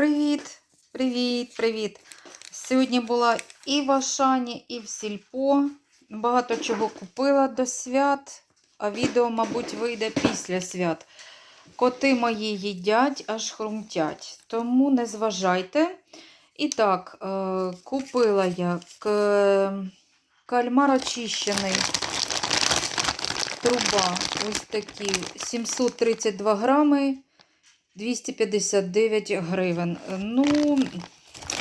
Привіт! Привіт, привіт! Сьогодні була і в Ашані, і в Сільпо. Багато чого купила до свят, а відео, мабуть, вийде після свят. Коти мої їдять, аж хрумтять. Тому не зважайте. І так, е, купила я кальмар очищений. Труба. Ось такі 732 грами. 259 гривень. Ну,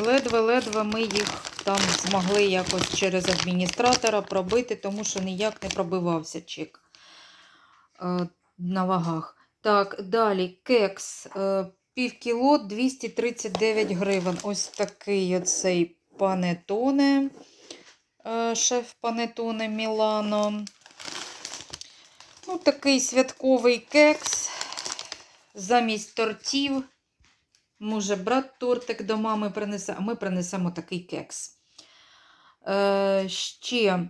ледве-ледве ми їх там змогли якось через адміністратора пробити, тому що ніяк не пробивався чек е, на вагах. Так, далі кекс. Е, пів кіло 239 гривень. Ось такий оцей панетоне. Е, шеф панетоне Мілано. Ну, такий святковий кекс замість тортів. Може, брат тортик до мами принесе, а ми принесемо такий кекс. Е, ще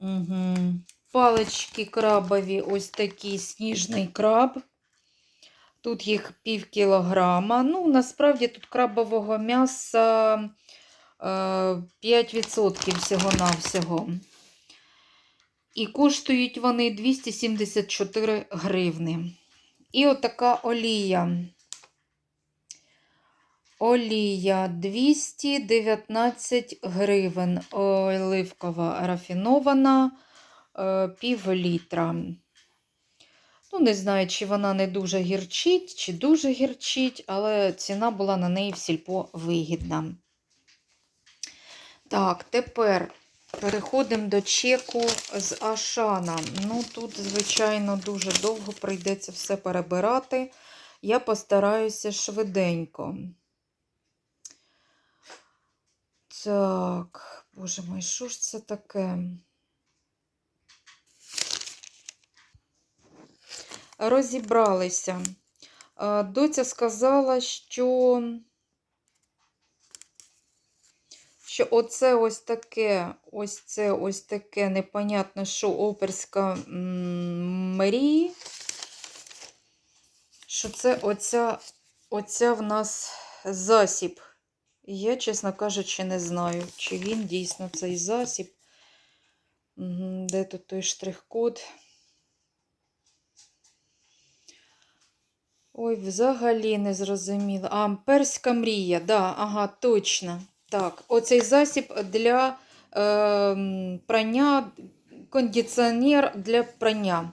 угу. палички крабові, ось такий сніжний краб. Тут їх пів кілограма. Ну, насправді тут крабового м'яса е, 5% всього-навсього. І коштують вони 274 гривни. І отака олія. Олія 219 гривень. Оливкова рафінована е, пів літра. Ну, не знаю, чи вона не дуже гірчить, чи дуже гірчить, але ціна була на неї в сільпо вигідна. Так, тепер переходимо до чеку з Ашана. Ну, тут, звичайно, дуже довго прийдеться все перебирати. Я постараюся швиденько. Так, боже мой, що ж це таке? Розібралися. Доця сказала, що, що оце ось таке, ось це ось таке непонятне, що оперська м, Марії, що це оця, оця в нас засіб. Я, чесно кажучи, не знаю, чи він дійсно цей засіб. Де тут той штрих-код? Ой, взагалі не зрозуміло. А, перська мрія, да, ага, точно. Так, оцей засіб для е, прання, кондиціонер для прання.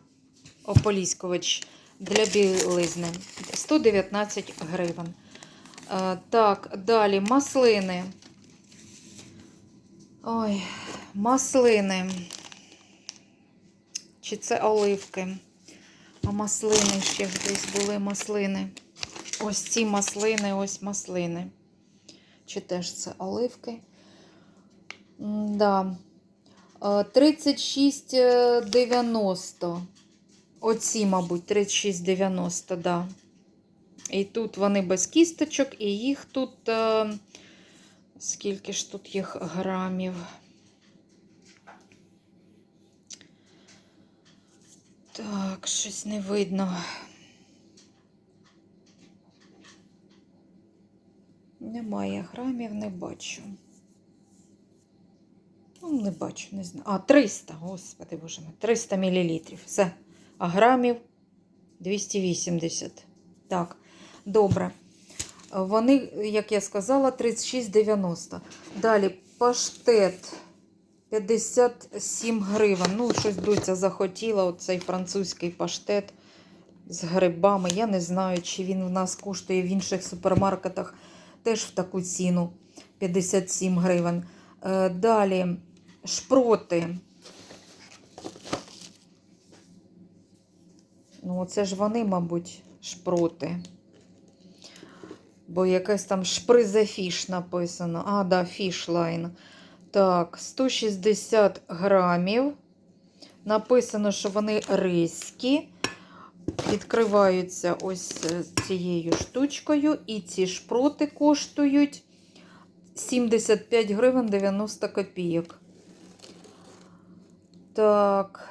Ополіскувач для білизни. 119 гривень. Е, так, далі маслини. Ой, маслини. Чи це оливки? А маслини ще десь були маслини. Ось ці маслини, ось маслини. Чи теж це оливки? Да. Е, 36,90. Оці, мабуть, 36,90, да. І тут вони без кісточок, і їх тут. е, Скільки ж тут їх грамів? Так, щось не видно. Немає грамів, не бачу. Ну, не бачу, не знаю. А, 300, господи боже мій, 300 мл. Все. А грамів 280. Так, добре. Вони, як я сказала, 36,90. Далі паштет 57 гривень. Ну, щось доця захотіла, оцей французький паштет з грибами. Я не знаю, чи він в нас коштує в інших супермаркетах теж в таку ціну 57 гривень. Е, Далі шпроти. Ну, це ж вони, мабуть, шпроти. Бо якась там шпризефіш написано. А, да, фішлайн. Так, 160 грамів. Написано, що вони ризькі. Відкриваються ось е, цією штучкою. І ці шпроти коштують 75 гривень 90 копійок. Так.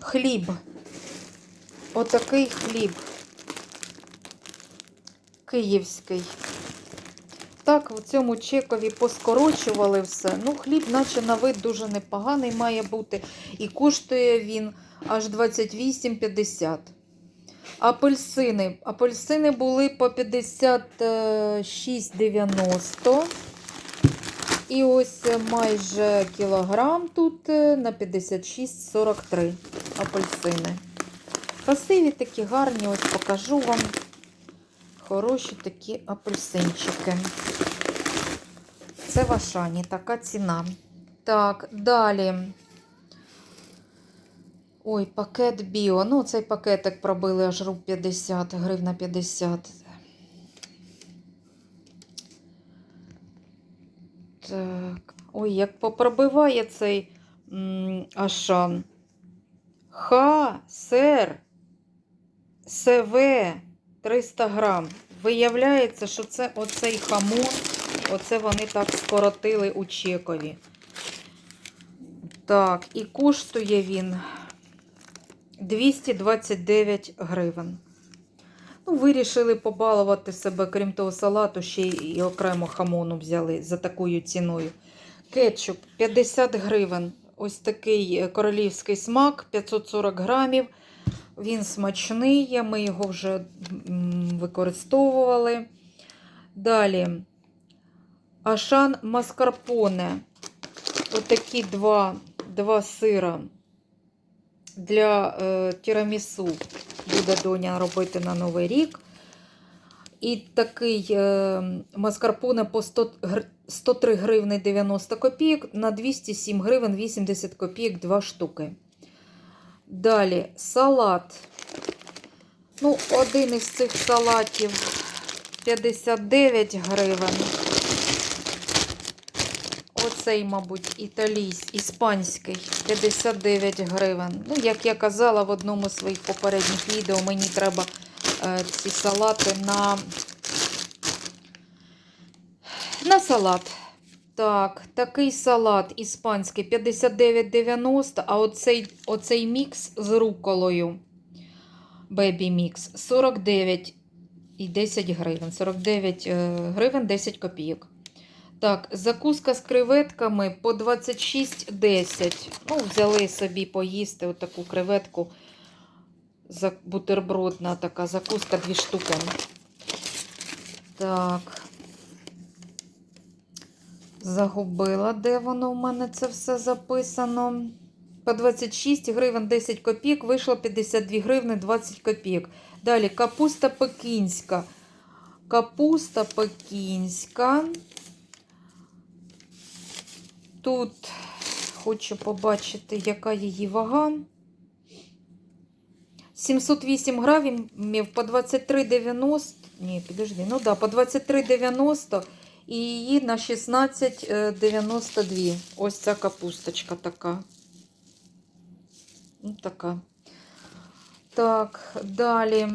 Хліб. Отакий хліб. київський. Так, в цьому чекові поскорочували все. Ну, хліб, наче на вид дуже непоганий має бути. І коштує він аж 28,50. Апельсини. Апельсини були по 56,90. І ось майже кілограм тут е, на 56,43 апельсини. Красиві такі гарні, ось покажу вам. Хороші такі апельсинчики. Це в Ашані, така ціна. Так, далі. Ой, пакет біо. Ну, цей пакетик пробили аж руб 50, гривна 50. Так. Ой, як попробиває цей м, Ашан. Ха, сер, СВ 300 грам. Виявляється, що це оцей хамон, оце вони так скоротили у Чекові. Так, і коштує він 229 гривень. Ну, вирішили побалувати себе, крім того салату, ще й окремо хамону взяли за такою ціною. Кетчуп 50 гривень. Ось такий е, королівський смак, 540 грамів. Він смачний, ми його вже використовували. Далі Ашан маскарпоне. Отакі два, два сира для е, тірамісу буде доня робити на Новий рік. І такий е, маскарпоне по 100, 103 гривни 90 копійок на 207 гривень 80 копійок 2 штуки. Далі салат. Ну, один із цих салатів 59 гривень. Оцей, мабуть, італійський, іспанський 59 гривень. Ну, як я казала в одному з своїх попередніх відео, мені треба е, ці салати на, на салат. Так, такий салат іспанський 59,90, а оцей, оцей мікс з руколою. Бебі мікс 49 і 10 гривень. 49 е, гривень 10 копійок. Так, закуска з креветками по 26,10. Ну, взяли собі поїсти отаку креветку. Бутербродна така закуска, дві штуки. Так. Загубила, де воно у мене це все записано. По 26 гривень 10 копійок, вийшло 52 гривни 20 копійок. Далі капуста пекінська. Капуста пекінська. Тут хочу побачити, яка її вага. 708 грамів по 23,90. Ні, підожди, ну да, по 23,90 і її на 16,92. Ось ця капусточка така. Ну, така. Так, далі.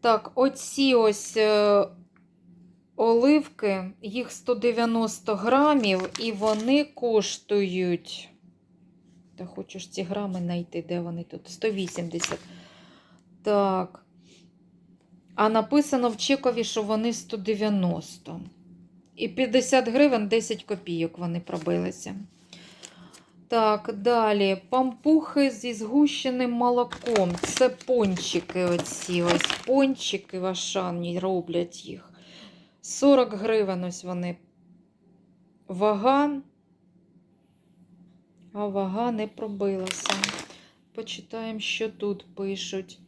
Так, оці ось е, оливки, їх 190 грамів, і вони коштують. Та хочу ж ці грами знайти, де вони тут? 180. Так. А написано в чекові, що вони 190. І 50 гривень 10 копійок вони пробилися. Так, далі. Пампухи зі згущеним молоком. Це пончики оці. Ось пончики в Ашані роблять їх. 40 гривень ось вони. Вага. А вага не пробилася. Почитаємо, що тут пишуть.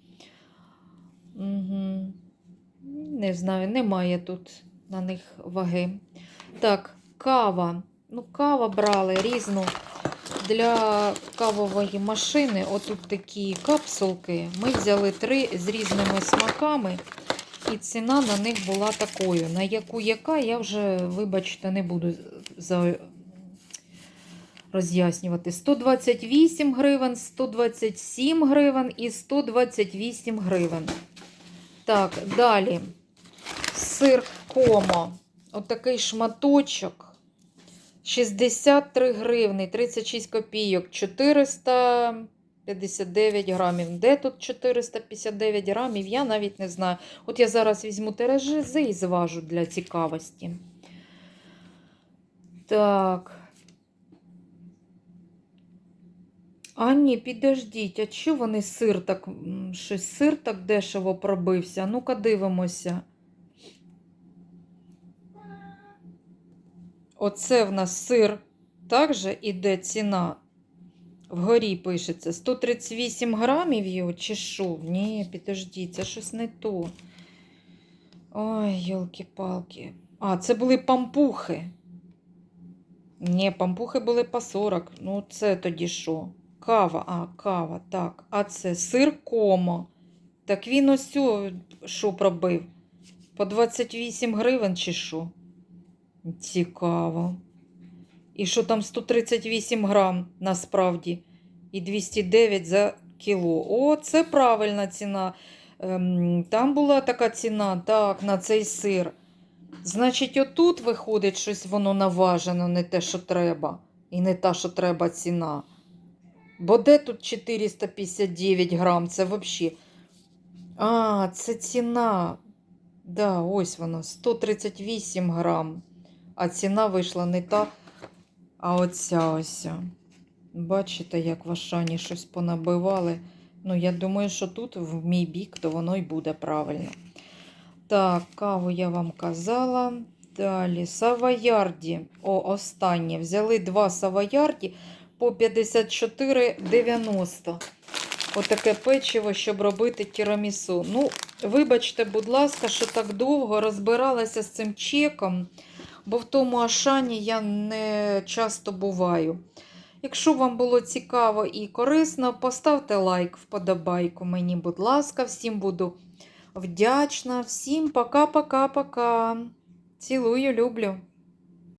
Угу. Не знаю, немає тут на них ваги. Так, кава. Ну, кава брали різну для кавової машини. Отут такі капсулки. Ми взяли три з різними смаками. І ціна на них була такою. На яку яка, я вже, вибачте, не буду за... роз'яснювати. 128 гривень, 127 гривень і 128 гривень. Так, далі. Сир комо. Отакий шматочок. 63 гривни, 36 копійок, 459 грамів. Де тут 459 грамів, я навіть не знаю. От я зараз візьму тережизи і зважу для цікавості. Так. А ні, підождіть, а чого вони сир так, щось сир так дешево пробився? Ну-ка дивимося. Оце в нас сир. Також іде ціна. Вгорі пишеться 138 грамів його чи що? Ні, підождіть, це щось не то. Ой, йолки-палки. А, це були пампухи. Ні, пампухи були по 40. Ну, це тоді що? Кава, а, кава, так. А це сир комо. Так він ось що пробив? По 28 гривень чи що? Цікаво. І що там 138 грам насправді. І 209 за кіло. О, це правильна ціна. Ем, там була така ціна, так, на цей сир. Значить, отут виходить щось воно наважено, не те, що треба. І не та, що треба ціна. Бо де тут 459 грам? Це взагалі. А, це ціна. Да, ось воно, 138 грам. А ціна вийшла не та, а оця ось. Бачите, як в Ашані щось понабивали. Ну, я думаю, що тут в мій бік, то воно й буде правильно. Так, каву я вам казала. Далі савоярді. О, останнє. Взяли два савоярді по 54,90. Отаке печиво, щоб робити тірамісу. Ну, вибачте, будь ласка, що так довго розбиралася з цим чеком, бо в тому Ашані я не часто буваю. Якщо вам було цікаво і корисно, поставте лайк, вподобайку мені, будь ласка, всім буду вдячна. Всім пока-пока-пока. Цілую, люблю.